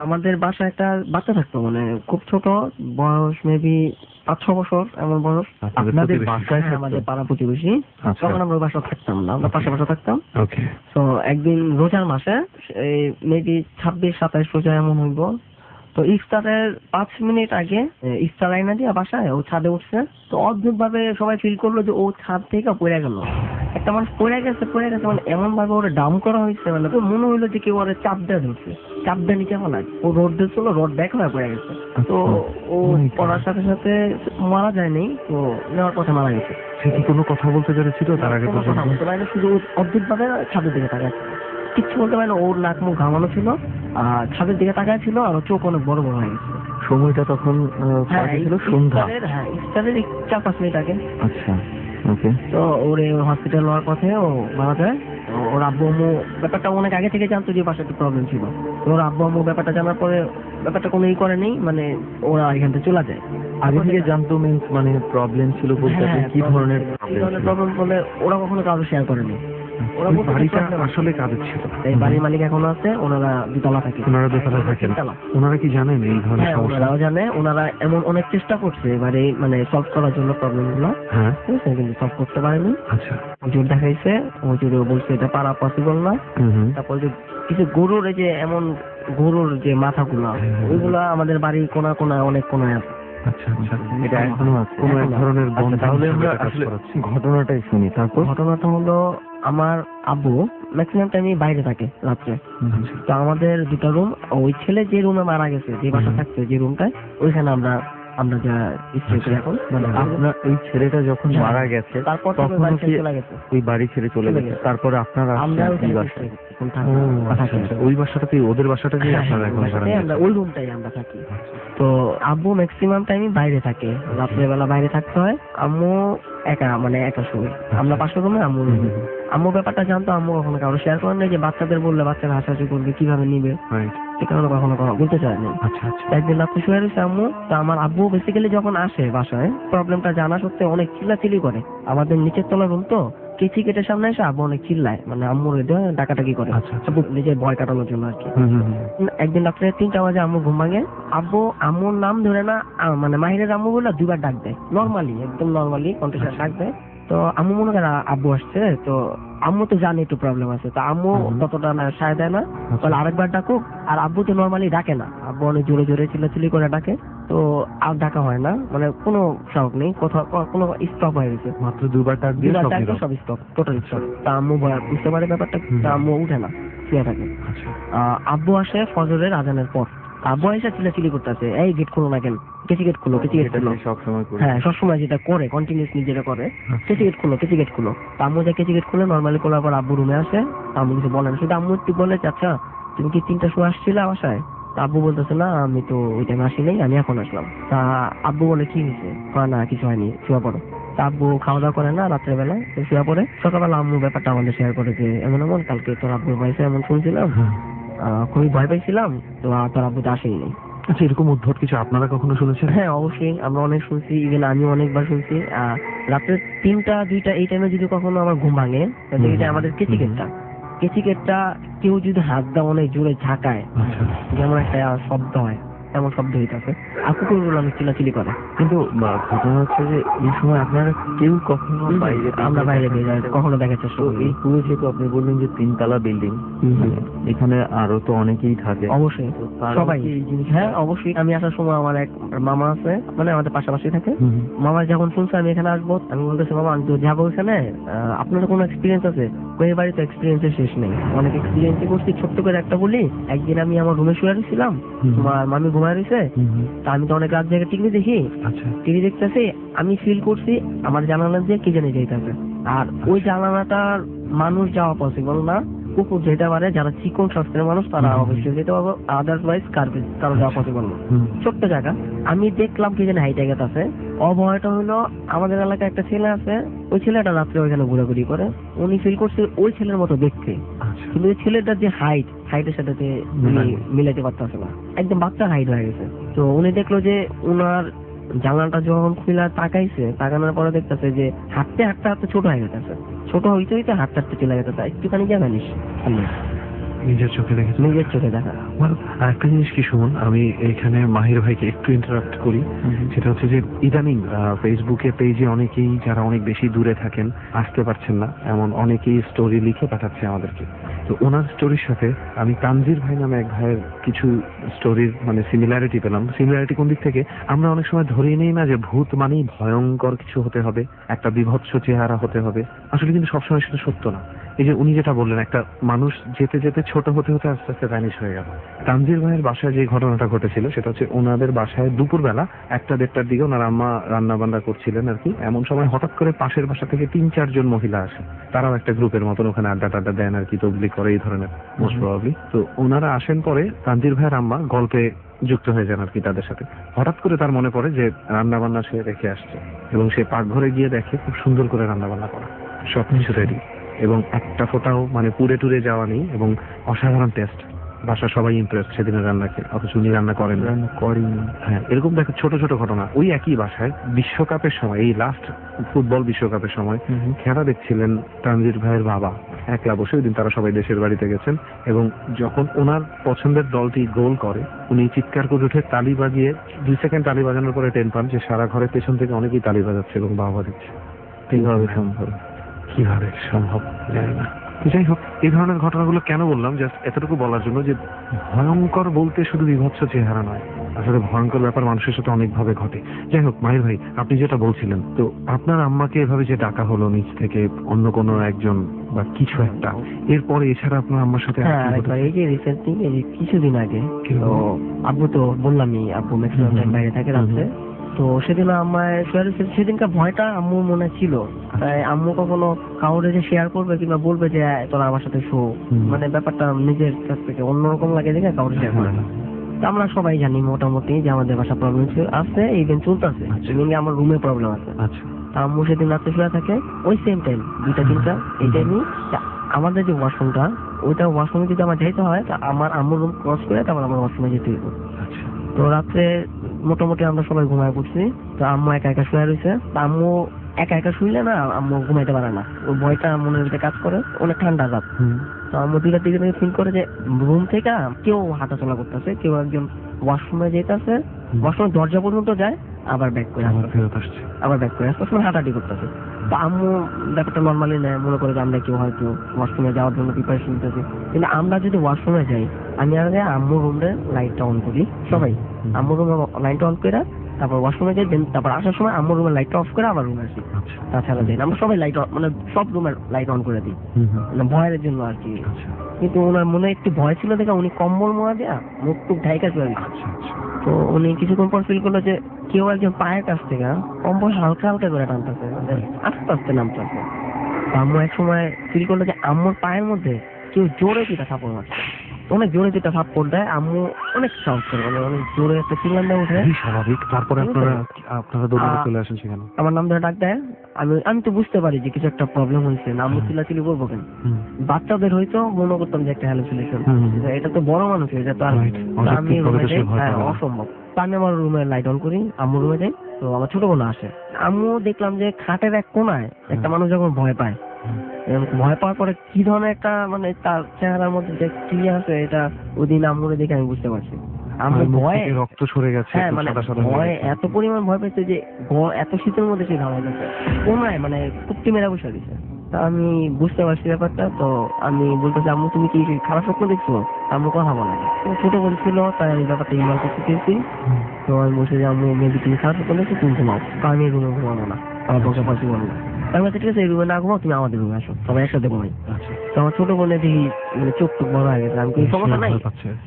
আমাদের বাসায় একটা বাচ্চা থাকতো মানে খুব ছোট বয়স মেবি পাঁচ ছ বছর এমন বয়স। আপনাদের বাসায় হ্যাঁ, আমাদের পাড়া প্রতিবেশী। আচ্ছা। তখন আমরা বাসা থাকতাম না আমরা পাশে বাসা থাকতাম। তো একদিন রোজার মাসে এই মেবি ছাব্বিশ সাতাইশ রোজা এমন হইব। তো ইফতারের পাঁচ মিনিট আগে ইফতার আইনা দিয়ে বাসায় ও ছাদে উঠছে। তো অদ্ভুত ভাবে সবাই ফিল করল যে ও ছাদ থেকে পড়ে গেল। একটা মানুষ পড়ে গেছে পড়ে গেছে মানে এমন ভাবে ওরা ডাউন করা হয়েছে মানে তো মনে হইল যে কেউ ওরা চাপ দেওয়া ধরছে। চাপ দেওয়া নিচে ফেলা ও রোড দিচ্ছিল রোড ব্যাক হয়ে পড়ে গেছে। তো ও my God. পড়ার সাথে সাথে মারা যায়নি তো নেওয়ার পথে মারা গেছে। সে কি কোনো কথা বলতে পেরেছিল? তার আগে কোনো কথা বলতে পারে শুধু অদ্ভুত ভাবে ছাদের দিকে তাকাচ্ছে কিচ্ছু বলতে পারে না ওর নাক মুখ ঘামানো ছিল আর ছাদের দিকে তাকায় ছিল আর চোখ অনেক বড় বড় হয়ে গেছে সময়টা তখন হ্যাঁ ছিল সন্ধ্যা। হ্যাঁ ইফতারের চার পাঁচ মিনিট আগে। আচ্ছা ওকে। তো ওরে হসপিটাল হওয়ার পথে ও মারা যায়। ওর আব্বু আম্মু ব্যাপারটা অনেক আগে থেকে জানতো যে একটু প্রবলেম ছিল। ওর আব্বু আম্মু ব্যাপারটা জানার পরে ব্যাপারটা কোনো ই করেনি মানে ওরা এখান থেকে চলে যায়। আগে থেকে জানতো মিন্স মানে প্রবলেম ছিল বলতে হ্যাঁ, কি ধরনের প্রবলেম বলে ওরা কখনো কারও শেয়ার করেনি। বাড়িটা আসলে কাদের ছিল এই বাড়ির মালিক এখনও আছে ওনারা দুতলা থাকে। ওনারা দোতলায় থাকেন। ওনারা কি জানেন এই ধরনের হ্যাঁ সমস্যা? ওনারাও জানে। ওনারা এমন অনেক চেষ্টা করছে এবারে মানে সলভ করার জন্য হ্যাঁ। কিন্তু সলভ করতে পারেনি। আচ্ছা। হুজুর দেখাইছে। হুজুর বলছে এটা পারা পসিবল না। তারপর যে কিছু গরুর যে এমন গরুর যে মাথাগুলো ওইগুলা আমাদের বাড়ির কোনা কোনা অনেক কোনায় আছে। আচ্ছা আচ্ছা। আচ্ছা। ঘটনাটাই শুনি তারপর? ঘটনাটা হলো আমার আব্বু ম্যাক্সিমাম টাইমই বাইরে থাকে রাত্রে। আচ্ছা। তো আমাদের দুটো রুম ওই ছেলে যে রুমে মারা গেছে যে বাসা থাকছে যে রুমটায় ওইখানে আমরা আমরা যা স্টে করি এখন। মানে আপনার এই ছেলেটা যখন হ্যাঁ। মারা গেছে তারপর বাড়ি কি ওই বাড়ি ছেড়ে চলে গেছে। তারপরে আপনারা আমরা আসছেন ওইখানে বাসায় করছি, এখন ও থাকি- আচ্ছা থাকি। আচ্ছা ওই বাসাটাতেই ওদের হ্যাঁ, আপনারা হ্যাঁ, এখন ওই আমরা ওই রুমটাই আমরা থাকি। তো আব্বু ম্যাক্সিমাম টাইমই বাইরে থাকে রাত্রেবেলা বাইরে থাকতে হয়। আম্মু একা মানে একা শুয়ে আমরা পাশে রুমে আম্মু রুমে। আম্মু ব্যাপারটা জানতো আম্মু কখনো কারও শেয়ার করেন না যে বাচ্চাদের বললে বাচ্চারা হাসাহাসি করবে কীভাবে নিবে. সে কারণে কখনো কখনো বলতে চায়নি আচ্ছা আচ্ছা। একদিন রাত্রে শুয়ে রয়েছে আম্মু তো আমার আব্বু বেসিক্যালি যখন আসে বাসায় প্রবলেমটা জানা সত্ত্বেও অনেক চিল্লাচিলি করে। আমাদের নিচের তলা রুম তো কেচি কেটে সামনে এসে আব্বু অনেক চিল্লায়। মানে আম্মু এদের ডাকাটাকি করে। আচ্ছা আচ্ছা। আব্বু নিজের ভয় কাটানোর জন্য আর কি। হুম, হুম, হুম। একদিন রাত্রে তিনটা বাজে আম্মু ঘুম ভাঙে। আব্বু আম্মুর নাম ধরে না মানে মাহিরের আম্মু বলে দুবার ডাক দেয়। নর্মালি একদম নর্মালি কন্টেস্ট ডাক দেয়। তো আম্মু মনে করে আ- আব্বু আসছে তো আম্মু তো জানে একটু প্রবলেম আছে তো আম্মু ততটা না সায় দেয় না। তাহলে আরেকবার ডাকুক আর আব্বু তো নর্মালি ডাকে না। আব্বু অনেক জোরে জোরে চিল্লাচিল্লি করে ডাকে তো আর ডাকা হয় না। মানে কোনো শখ নেই কোথাও কোনো স্টপ হয়ে গেছে। মাত্র দুবার ডাক দিয়ে সব স্টপ টোটাল স্টপ তা আম্মু বুঝতে পারে ব্যাপারটা তা আম্মু উঠে না শুয়ে থাকে। আচ্ছা। আব্বু আসে ফজরের আজানের পর। আব্বু করতেছে এই গেট খুলো না কেন? কেসি গেট খুলো কেসি গেট খুলো। করে। হ্যাঁ সবসময় যেটা করে কন্টিনিউসলি যেটা করে। কেসি গেট খুলো কেসি গেট খুলো। আম্মু যে কেসি গেট খুলে নর্মালি খোলার পর আব্বু রুমে আসে। আম্মু কিছু বলে না। শুধু আম্মু একটু বলে আচ্ছা তুমি কি তিনটা সময় আসছিলে বাসায়? আব্বু বলতেছে না আমি তো ওই টাইমে আসি নাই আমি এখন আসলাম। তা আব্বু বলে কি হয়েছে? না কিছু হয়নি শুয়ে পড়ো। তা আব্বু খাওয়া দাওয়া করে না রাত্রের বেলা শুয়ে পড়ে। সকালবেলা আম্মু ব্যাপারটা আমাদের শেয়ার করে যে এমন এমন কালকে তোর আব্বুর বয়সে এমন শুনছিলাম। আহ, খুবই ভয় পেয়েছিলাম তো তার আব্বু তো আসেই নাই আচ্ছা এরকম উদ্ভট কিছু আপনারা কখনো শুনেছেন? হ্যাঁ অবশ্যই আমরা অনেক শুনছি ইভেন আমি অনেকবার শুনছি। রাত্রে তিনটা দুইটা এই টাইমে যদি কখনো আমার ঘুম ভাঙে তাহলে এটা আমাদের কেচিকেটটা। কেচিকেটটা কেউ যদি হাত দেওয়া অনেক জোরে ঝাঁকায় আচ্ছা। যেমন একটা শব্দ হয়। এমন শব্দ হইতাছে। আর কুকুরগুলো অনেক চিলাচিলি করে। কিন্তু ঘটনা হচ্ছে যে এই সময় আপনারা কেউ কখনো বাইরে আমরা বাইরে বের যাই কখনো দেখার চেষ্টা করি এই পুরো যেহেতু আপনি বললেন যে তিনতলা বিল্ডিং হুম। এখানে আরও তো অনেকেই থাকে। অবশ্যই। সবাই। হ্যাঁ অবশ্যই। আমি আসার সময় আমার এক মামা আছে মানে আমাদের পাশাপাশি থাকে। মামা যখন শুনছে আমি এখানে আসব আমি বলতেছি মামা আমি তো যাব এখানে। আপনার কোনো এক্সপিরিয়েন্স আছে? কই বাড়ি তো এক্সপিরিয়েন্সের শেষ নেই। অনেক এক্সপিরিয়েন্স করছি। ছোট্ট করে একটা বলি একদিন আমি আমার রুমে শুয়ে রয়েছিলাম হুম। তোমার মামি ঘুমায় রয়েছে। তা আমি তো অনেক রাত জায়গায় টিভি দেখি। আচ্ছা। টিভি দেখতেছি আমি ফিল করছি আমার জানালা দিয়ে কি জানি যাইতেছে। আর ওই জানালাটার মানুষ যাওয়া পসিবল না। কুকুর যেতে পারে যারা চিকন স্বাস্থ্যের মানুষ তারা অবশ্যই যেতে পারব আদারওয়াইজ কার কারও যাওয়া পসিবল না। ছোট্ট জায়গা। আমি দেখলাম কি জানি হাইটে গেট আছে। অভয়টা হলো আমাদের এলাকায় একটা ছেলে আছে। ওই ছেলেটা রাত্রে ওইখানে ঘোরাঘুরি করে। উনি ফিল করছে ওই ছেলের মতো দেখতে। আচ্ছা। কিন্তু ওই ছেলেটার যে হাইট হাইটের সাথে মিলাইতে পারতেছে না। একদম বাচ্চা হাইট হয়ে গেছে। তো উনি দেখল যে উনার জানলাটা যখন খুলে তাকাইছে তাকানোর পরে দেখতেছে যে হাঁটতে হাঁটতে হাঁটতে ছোট হয়ে গেছে। ছোট হইতে হইতে হাঁটতে হাঁটতে চলে গেছে একটুখানি যা জানিস নিজের চোখে দেখেছেন নিজের চোখে দেখা। আরেকটা জিনিস কি শুনুন আমি এখানে মাহির ভাইকে একটু ইন্টারাপ্ট করি। সেটা হচ্ছে যে ইদানিং ফেসবুকে পেজে অনেকেই যারা অনেক বেশি দূরে থাকেন আসতে পারছেন না। এমন অনেকেই স্টোরি লিখে পাঠাচ্ছে আমাদেরকে। তো ওনার স্টোরির সাথে আমি তানজির ভাই নামে এক ভাইয়ের কিছু স্টোরির মানে সিমিলারিটি পেলাম। সিমিলারিটি কোন দিক থেকে? আমরা অনেক সময় ধরেই নেই না যে ভূত মানেই ভয়ঙ্কর কিছু হতে হবে একটা বিভৎস চেহারা হতে হবে। আসলে কিন্তু সবসময় সেটা সত্য না। এই যে উনি যেটা বললেন একটা মানুষ যেতে যেতে ছোট হতে হতে আস্তে আস্তে ভ্যানিশ হয়ে গেল। তানজির ভাইয়ের বাসায় যে ঘটনাটা ঘটেছিল সেটা হচ্ছে ওনাদের বাসায় দুপুরবেলা একটা দেড়টার দিকে ওনার আম্মা রান্না বান্না করছিলেন আর কি। এমন সময় হঠাৎ করে পাশের বাসা থেকে তিন চারজন মহিলা আসে তারাও একটা গ্রুপের মতন ওখানে আড্ডা টাড্ডা দেন আর কি তবলি করে এই ধরনের মোস্ট প্রবাবলি তো ওনারা আসেন পরে তানজির ভাইয়ের আম্মা গল্পে যুক্ত হয়ে যান আর কি তাদের সাথে। হঠাৎ করে তার মনে পড়ে যে রান্না বান্না সে রেখে আসছে এবং সে পাকঘরে গিয়ে দেখে খুব সুন্দর করে রান্না বান্না করা। সবকিছু রেডি এবং একটা ফোটাও মানে পুড়ে টুরে যাওয়া নেই এবং অসাধারণ টেস্ট বাসা সবাই ইমপ্রেস সেদিনের রান্না খেয়ে অথচ উনি রান্না করেন রান্না করিনি হ্যাঁ এরকম দেখো ছোট ছোট ঘটনা। ওই একই বাসায় বিশ্বকাপের সময় এই লাস্ট ফুটবল বিশ্বকাপের সময় খেলা দেখছিলেন তানজির ভাইয়ের বাবা। একলা বসে ওই দিন তারা সবাই দেশের বাড়িতে গেছেন এবং যখন ওনার পছন্দের দলটি গোল করে উনি চিৎকার করে উঠে তালি বাজিয়ে দুই সেকেন্ড তালি বাজানোর পরে টেন পান যে সারা ঘরের পেছন থেকে অনেকেই তালি বাজাচ্ছে এবং বাবা দিচ্ছে। কীভাবে সম্ভব। কীভাবে সম্ভব? জানি না। যাই হোক এই ধরনের ঘটনাগুলো কেন বললাম? জাস্ট এতটুকু বলার জন্য যে ভয়ঙ্কর বলতে শুধু বিভৎস চেহারা নয় আসলে ভয়ঙ্কর ব্যাপার মানুষের সাথে অনেকভাবে ঘটে। যাই হোক মাহির ভাই আপনি যেটা বলছিলেন তো আপনার আম্মাকে এভাবে যে ডাকা হলো নিচ থেকে অন্য কোনো একজন বা কিছু একটা এরপরে এছাড়া আপনার আম্মার সাথে হ্যাঁ? এই যে রিসেন্টলি কিছুদিন আগে? তো আব্বু তো বললামই আব্বু ম্যাক্সিমাম বাইরে থাকে রাত্রে। তো সেদিন আমার সেদিনকার ভয়টা আম্মু মনে ছিল। তাই আম্মু কখনো কাউরে যে শেয়ার করবে কিংবা বলবে যে তোরা আমার সাথে শো। মানে ব্যাপারটা নিজের কাছ থেকে অন্যরকম লাগে দেখে কাউরে শেয়ার করে। না আমরা সবাই জানি মোটামুটি যে আমাদের বাসা প্রবলেম আছে ইভেন চলতেছে। আচ্ছা। আমার রুমে প্রবলেম আছে। আচ্ছা। আম্মু সেদিন রাত্রে শুয়ে থাকে ওই সেম টাইম দুইটা তিনটা এই টাইমই আমাদের যে ওয়াশরুমটা ওইটা ওয়াশরুমে যদি আমার যেতে হয় তা আমার আম্মুর রুম ক্রস করে তারপর আমার ওয়াশরুমে যেতে হইব। আচ্ছা। তো রাত্রে মোটামুটি আমরা সবাই ঘুমায় পড়ছি। তো আম্মু একা একা শুয়ে রয়েছে। আম্মু একা একা শুইলে না আম্মু ঘুমাইতে পারে না। ওই ভয়টা মনের ভিতরে কাজ করে অনেক ঠান্ডা রাত তো আম্মু দুইটার দিকে ফিল করে যে রুম থেকে কেউ হাঁটাচলা করতেছে কেউ একজন ওয়াশরুমে যেতেছে। ওয়াশরুমের দরজা পর্যন্ত যায় আবার ব্যাক করে আসছে। আবার ব্যাক করে আসতে সময় হাঁটাহাঁটি করতেছে। তো আম্মু ব্যাপারটা নর্মালি নেয় মনে করে যে আমরা কেউ হয়তো ওয়াশরুমে যাওয়ার জন্য প্রিপারেশন নিতেছি। কিন্তু আমরা যদি ওয়াশরুমে যাই আমি আগে আম্মু রুমে লাইটটা অন করি সবাই। হুম। আম্মু রুমে লাইটটা অন করে তারপর ওয়াশরুমে যাই then তারপর আসার সময় আম্মু রুমের লাইটটা অফ করে আবার রুমে আসি। আচ্ছা। তাছাড়া যাই না। আমরা সবাই লাইট মানে সব রুমের লাইট অন করে দিই। মানে ভয়ের জন্য আর কি। আচ্ছা। কিন্তু ওনার মনে একটু ভয় ছিল দেখে উনি কম্বল মোয়া দেয়া মুখ টুক ঢাইকা চলে আচ্ছা তো উনি কিছুক্ষণ পর ফিল করল যে কেউ একজন পায়ের কাছ থেকে কম্বল হালকা হালকা করে টানতেছে। মানে আস্তে আস্তে নামতেছে আম্মু এক সময় ফিল করল যে আম্মুর পায়ের মধ্যে কেউ জোরে দুটা থাপড় মারছে। অনেক জোরে দেয় আম্মু অনেক মানে অনেক জোরে একটা চিল্লান দেয় উঠে। স্বাভাবিক। তারপরে আপনারা আপনারা দৌড়ে চলে আসেন সেখানে। আমার নাম ধরে ডাক দেয়। আমি আমি তো বুঝতে পারি যে কিছু একটা প্রবলেম হয়েছে। না আম্মু চিল্লাচিল্লি করব কেন? বাচ্চাদের হয়তো মনে করতাম যে একটা হ্যালুসিনেশন। এটা তো বড় মানুষ এটা তো আর আমি রুমে যাই হ্যাঁ অসম্ভব। আমি আমার রুমে লাইট অন করি আম্মু রুমে যাই। তো আমার ছোট বোন আসে। আম্মু দেখলাম যে খাটের এক কোনায় একটা মানুষ যখন ভয় পায় ভয় পাওয়ার পরে কি ধরনের একটা মানে তার চেহারার মধ্যে যে কি আছে এটা ওই দিন আম্মুরে দেখে আমি বুঝতে পারছি। মানে ভয়ে রক্ত সরে গেছে হ্যাঁ মানে ভয় এত পরিমাণ ভয় পেয়েছে যে এত শীতের মধ্যে সে গেছে কোনায় মানে কুপ্তি মেরা বসে দিছে তা আমি বুঝতে পারছি ব্যাপারটা তো আমি বলতেছি আম্মু তুমি কি খারাপ স্বপ্ন দেখছ? আম্মু কথা বলে ছোট বলছিল তাই আমি ব্যাপারটা ইমাল করতে চেয়েছি। তো আমি বলছি যে আম্মু মেবি তুমি খারাপ স্বপ্ন দেখছ তুমি ঘুমাও। আমি রুমে ঘুমাবো না। আমার বকে ঘুমাবো আমি বলছি, ঠিক আছে এই রুমে না ঘুমাও তুমি আমাদের রুমে আসো। সবাই একসাথে ঘুমাই। আচ্ছা। তো আমার ছোট বোনে দেখি মানে চোখ টুক বড় হয়ে গেছে। আমি কি সমস্যা নাই?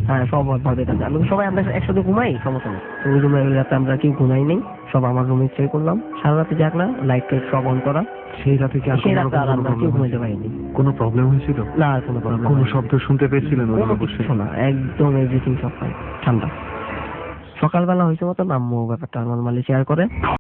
হ্যাঁ সব ভাবে আমি সবাই আমরা একসাথে ঘুমাই? সমস্যা নেই। তো ওই রুমে রাতে আমরা কেউ ঘুমাই নেই। সব আমার রুমে স্টে করলাম। সারা রাতে জাগলা লাইট টাইট সব অন করা। সেই রাতে কি আর কোনো ঘুমাইতে? পারিনি। কোনো প্রবলেম হয়েছিল? না কোনো প্রবলেম কোনো শব্দ শুনতে পেয়েছিলেন ওই অবশ্যই কিছু না একদম এভরিথিং সব ঠান্ডা। সকালবেলা হয়েছে মতো আম্মু ব্যাপারটা নর্মালি শেয়ার করে।